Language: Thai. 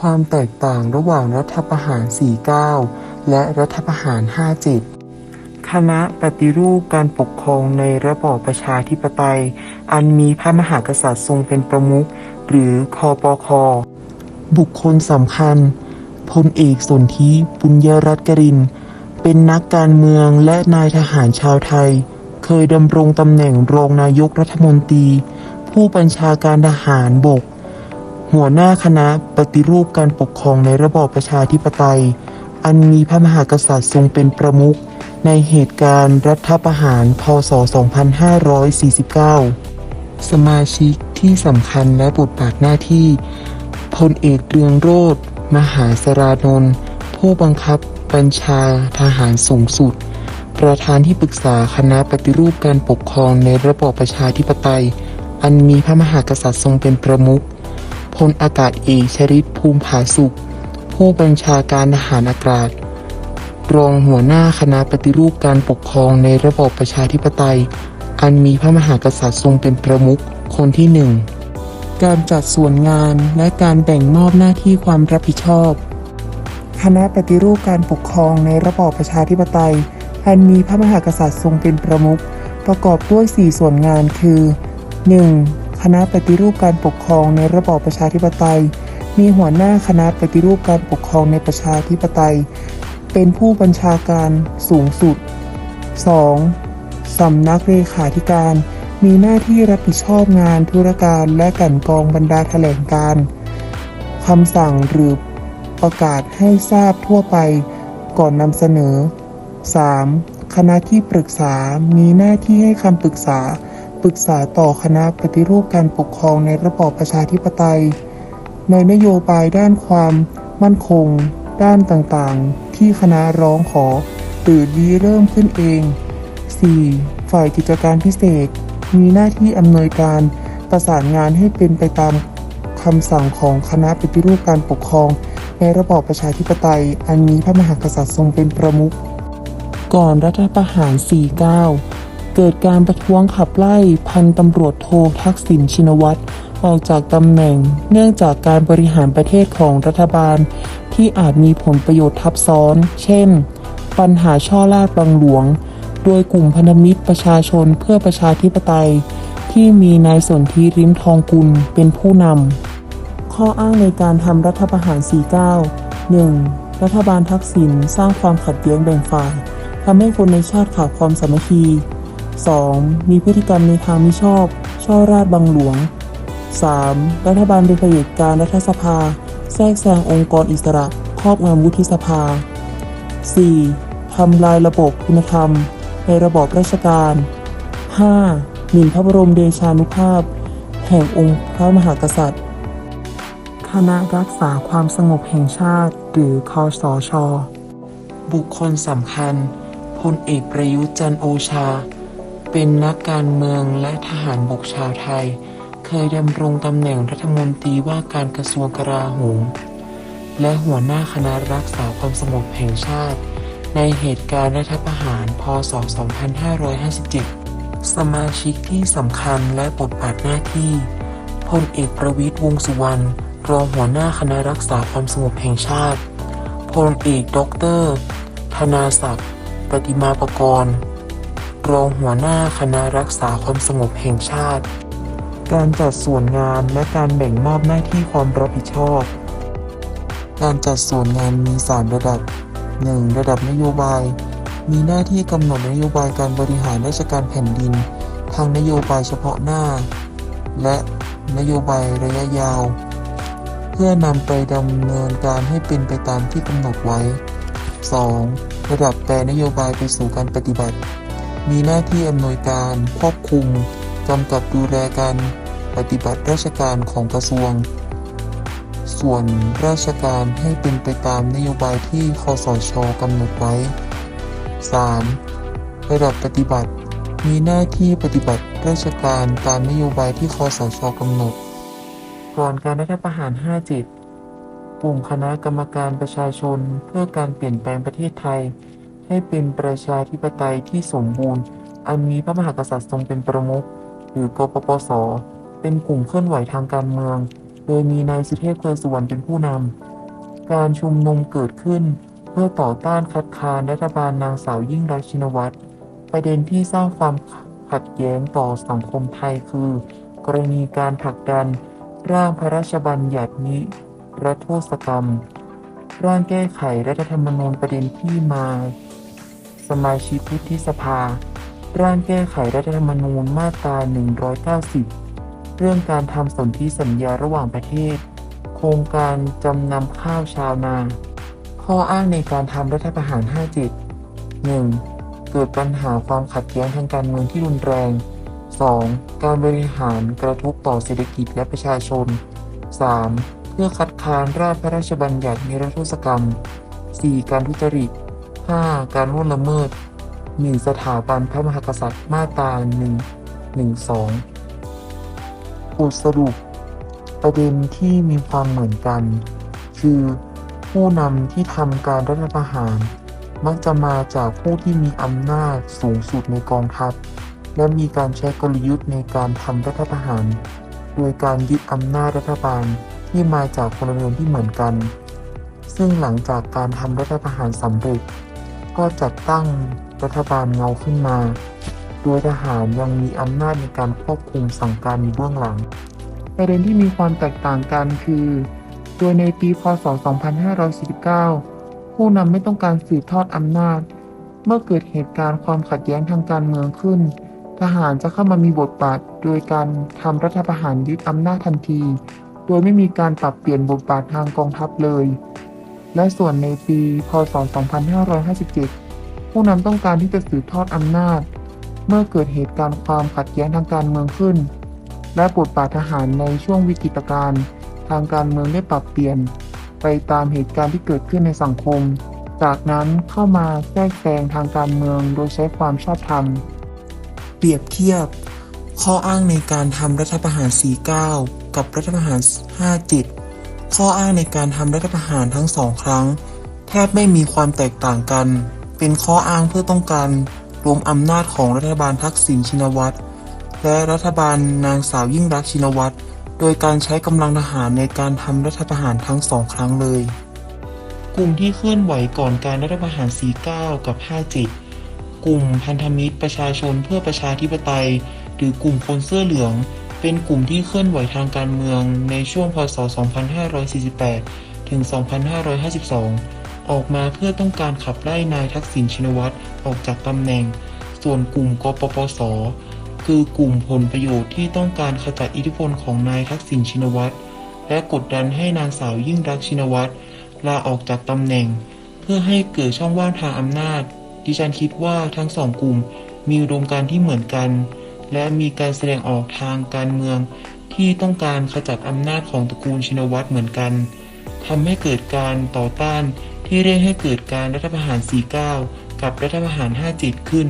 ความแตกต่างระหว่างรัฐประหาร 49 และรัฐประหาร 57 คณะปฏิรูปการปกครองในระบอบประชาธิปไตย อันมีพระมหากษัตริย์ทรงเป็นประมุข หรือคอปค บุคคลสำคัญพลเอกสนธิปุญญรัตน์กริน เป็นนักการเมืองและนายทหารชาวไทย เคยดำรงตำแหน่งรองนายกรัฐมนตรี ผู้บัญชาการทหารบก หัวหน้าคณะปฏิรูปการปกครองในระบอบประชาธิปไตย อันมีพระมหากษัตริย์ทรงเป็นประมุขในเหตุการณ์รัฐประหาร พศ 2549 สมาชิกที่สำคัญและบทบาทหน้าที่ พลเอกเรืองโรธมหาสรานนท์ผู้บังคับบัญชาทหารสูงสุด ประธานที่ปรึกษาคณะปฏิรูปการปกครองในระบอบประชาธิปไตย อันมีพระมหากษัตริย์ทรงเป็นประมุข ลอากาศเอกชริตภูมิผาสุข ผู้บัญชาการทหารอากาศ รองหัวหน้าคณะปฏิรูปการปกครองในระบอบประชาธิปไตย อันมีพระมหากษัตริย์ทรงเป็นประมุขคนที่หนึ่ง การจัดส่วนงานและการแบ่งมอบหน้าที่ความรับผิดชอบ คณะปฏิรูปการปกครองในระบอบประชาธิปไตย อันมีพระมหากษัตริย์ทรงเป็นประมุขประกอบด้วย 4 ส่วนงานคือ 1. คณะปฏิรูปการปกครองในระบอบประชาธิปไตย มีหัวหน้าคณะปฏิรูปการปกครองในประชาธิปไตย เป็นผู้บัญชาการสูงสุด 2. สำนักเลขาธิการ มีหน้าที่รับผิดชอบงานธุรการและกันกองบรรดาแถลงการคำสั่งหรือประกาศให้ทราบทั่วไปก่อนนำเสนอ 3. คณะที่ปรึกษา มีหน้าที่ให้คำปรึกษา ปรึกษาต่อคณะปฏิรูปการปกครองในระบอบประชาธิปไตย ในนโยบายด้านความมั่นคง ด้านต่างๆ ที่คณะร้องขอหรือดีเริ่มขึ้นเอง 4. ฝ่ายกิจการพิเศษ มีหน้าที่อำนวยการประสานงานให้เป็นไปตามคำสั่งของคณะปฏิรูปการปกครอง ในระบอบประชาธิปไตย อันมีพระมหากษัตริย์ทรงเป็นประมุข ก่อนรัฐประหาร 49 เกิดการประท้วงขับไล่พันตำรวจโททักษิณชินวัตรออกจากตำแหน่ง เนื่องจากการบริหารประเทศของรัฐบาล ที่อาจมีผลประโยชน์ทับซ้อน เช่น ปัญหาช่อลาดบังหลวง โดยกลุ่มพันธมิตรประชาชนเพื่อประชาธิปไตย ที่มีนายสนธิริมทองกุลเป็นผู้นำ ข้ออ้างในการทำรัฐประหาร 49 1. รัฐบาลทักษิณสร้างความขัดแย้งแบ่งฝ่ายทำให้คนในชาติขาดความสามัคคี 2. มีพฤติกรรมในทางมิชอบ ช่อราดบังหลวง 3. รัฐบาลเป็นเผด็จการรัฐสภา แทรกแซงองค์กรอิสระครอบงำวุฒิสภา 4. ทำลายระบบคุณธรรม ในระบอบราชการ 5. หมิ่นพระบรมเดชานุภาพ แห่งองค์พระมหากษัตริย์ คณะรักษาความสงบแห่งชาติ หรือคอสอชอบุคคลสำคัญพลเอกประยุทธ์จันโอชา เป็นนักการเมืองและทหารบกชาวไทย เคยดำรงตำแหน่งรัฐมนตรีว่าการกระทรวงกลาโหม และหัวหน้าคณะรักษาความสงบแห่งชาติ ในเหตุการณ์รัฐประหาร พศ 2557 สมาชิกที่สำคัญและบทบาทหน้าที่พลเอกประวิตยวงสุวรรณรองหัวหน้าคณะรักษาความสงบแห่งชาติพลเอกด็อกเตอร์ ธนาศักดิ์ปฏิมาประกรณ์ รองหัวหน้าคณะรักษาความสงบแห่งชาติ การจัดส่วนงานและการแบ่งมอบหน้าที่ความรับผิดชอบ การจัดส่วนงานมี 3 ระดับ 1. ระดับนโยบาย มีหน้าที่กำหนดนโยบายการบริหารราชการแผ่นดิน ทางนโยบายเฉพาะหน้า และนโยบายระยะยาว เพื่อนำไปดำเนินการให้เป็นไปตามที่กำหนดไว้ 2. ระดับแปลนโยบายไปสู่การปฏิบัติ มีหน้าที่อำนวยการควบคุมกำกับดูแลการปฏิบัติราชการของกระทรวง ส่วนราชการให้เป็นไปตามนโยบายที่คอสชกำหนดไว้ 3. ระดับปฏิบัติ มีหน้าที่ปฏิบัติราชการตามนโยบายที่คอสชกำหนด ก่อนการรัฐประหาร 57กลุ่มคณะกรรมการประชาชนเพื่อการเปลี่ยนแปลงประเทศไทย ให้เป็นประชาธิปไตยที่สมบูรณ์ อันมีพระมหากษัตริย์ทรงเป็นประมุขหรือกปปส เป็นกลุ่มเคลื่อนไหวทางการเมือง โดยมีนายสุเทพเทือสุวรรณเป็นผู้นำ การชุมนุมเกิดขึ้น เพื่อต่อต้านคัดค้านรัฐบาลนางสาวยิ่งรักชินวัตร ประเด็นที่สร้างความขัดแย้งต่อสังคมไทยคือ กรณีการผลักดัน ร่างพระราชบัญญัตินิรโทษกรรม ร่างแก้ไขรัฐธรรมนูญประเด็นที่มา สมาชิกวุฒิสภา ร่างแก้ไขรัฐธรรมนูญมาตรา 190 เรื่องการทำสนธิสัญญาระหว่างประเทศ โครงการจำนำข้าวชาวนา ข้ออ้างในการทำรัฐประหาร 57 1. เกิดปัญหาความขัดแย้งทางการเมืองที่รุนแรง 2. การบริหารกระทบต่อเศรษฐกิจและประชาชน 3. เพื่อคัดค้านร่างพระราชบัญญัตินิรโทษกรรม 4. การทุจริต 5. การล่วงละเมิดหมิ่นสถาบันพระมหากษัตริย์มาตรา1 1 2บทสรุป ประเด็นที่มีความเหมือนกัน คือ ผู้นำที่ทำการรัฐประหาร มักจะมาจากผู้ที่มีอำนาจสูงสุดในกองทัพ และมีการใช้กลยุทธ์ในการทำรัฐประหาร โดยการยึดอำนาจรัฐบาลที่มาจากพลเรือนที่เหมือนกัน ซึ่งหลังจากการทำรัฐประหารสำเร็จ ก็จัดตั้งรัฐบาลเงาขึ้นมา โดยทหารยังมีอำนาจในการควบคุมสั่งการอยู่เบื้องหลัง ประเด็นที่มีความแตกต่างกันคือโดยในปีพศ 2549 ผู้นำไม่ต้องการสืบทอดอำนาจ เมื่อเกิดเหตุการณ์ความขัดแย้งทางการเมืองขึ้น ทหารจะเข้ามามีบทบาท โดยการทำรัฐประหารยึดอำนาจทันที โดยไม่มีการปรับเปลี่ยนบทบาททางกองทัพเลย และส่วนในปี พศ 2557 ผู้นำต้องการที่จะสืบทอดอำนาจ เมื่อเกิดเหตุการณ์ความขัดแย้งทางการเมืองขึ้น และบทบาททหารในช่วงวิกฤตการณ์ทางการเมืองได้ปรับเปลี่ยน ไปตามเหตุการณ์ที่เกิดขึ้นในสังคม จากนั้นเข้ามาแทรกแซงทางการเมืองโดยใช้ความชอบธรรม เปรียบเทียบ ข้ออ้างในการทำรัฐประหาร 49 กับรัฐประหาร 57 ข้ออ้างในการทำรัฐประหารทั้งสองครั้ง แทบไม่มีความแตกต่างกัน เป็นข้ออ้างเพื่อต้องการล้มอำนาจของรัฐบาลทักษิณชินวัตรและรัฐบาลนางสาวยิ่งรักชินวัตรโดยการใช้กำลังทหารในการทำรัฐประหารทั้งสองครั้งเลย กลุ่มที่เคลื่อนไหวก่อนการรัฐประหาร 49 กับ 57 กลุ่มพันธมิตรประชาชนเพื่อประชาธิปไตย หรือกลุ่มคนเสื้อเหลือง เป็นกลุ่มที่เคลื่อนไหวทางการเมืองในช่วงพศ 2548 ถึง 2552 ออกมาเพื่อต้องการขับไล่นายทักษิณชินวัตรออกจากตำแหน่ง ส่วนกลุ่มกปปส คือกลุ่มผลประโยชน์ที่ต้องการขจัดอิทธิพลของนายทักษิณชินวัตรและกดดันให้นางสาวยิ่งรักชินวัตรลาออกจากตำแหน่ง เพื่อให้เกิดช่องว่างทางอำนาจ ดิฉันคิดว่าทั้งสองกลุ่มมีอุดมการที่เหมือนกัน และมีการแสดงออกทางการเมือง ที่ต้องการขจัดอำนาจของตระกูลชินวัตรเหมือนกันทำให้เกิดการต่อต้านที่เรียกให้เกิดการรัฐประหาร 49 กับรัฐประหาร 57 ขึ้น